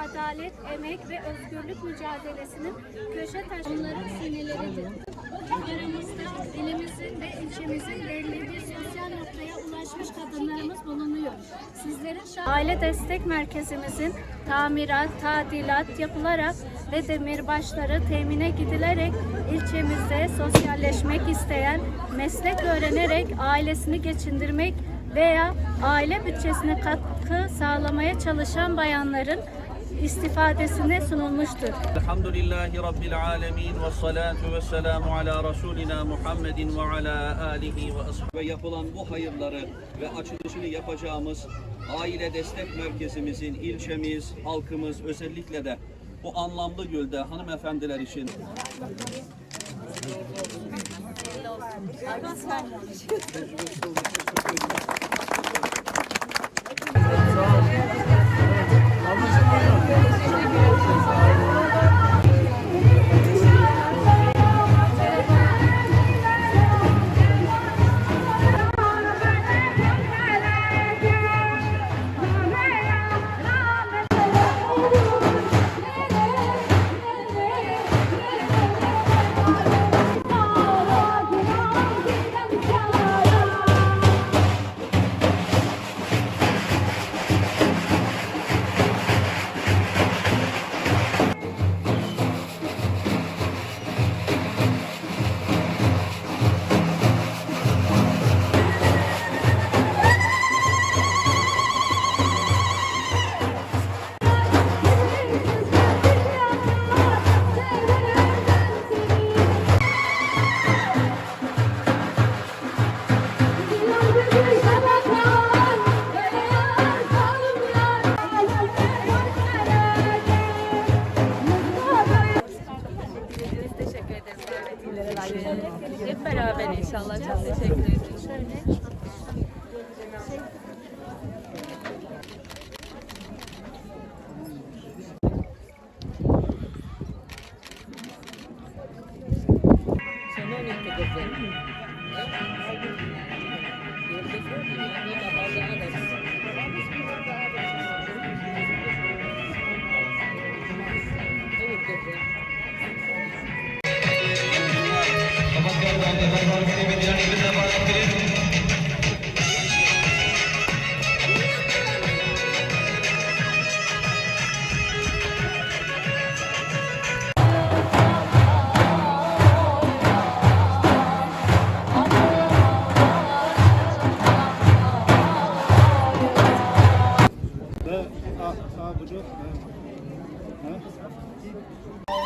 adalet, emek ve özgürlük mücadelesinin köşe taşı onların sineleridir. Aramızda ilimizin ve ilçemizin belli bir sosyal noktaya ulaşmış kadınlarımız bulunuyor. Sizlerin Aile Destek Merkezimizin tamirat, tadilat yapılarak ve demirbaşları temine gidilerek ilçemizde sosyalleşmek isteyen, meslek öğrenerek ailesini geçindirmek veya aile bütçesine katkı sağlamaya çalışan bayanların istifadesine sunulmuştur. Elhamdülillahi Rabbil alemin ve salatu ve selamu ala Resulina Muhammedin ve ala alihi ve ashabi. Ve yapılan bu hayırları ve açılışını yapacağımız Aile Destek Merkezimizin, ilçemiz, halkımız özellikle de bu anlamlı gülde hanımefendiler için inşallah. Çok teşekkür ederim. Ve ah, çok. Ha?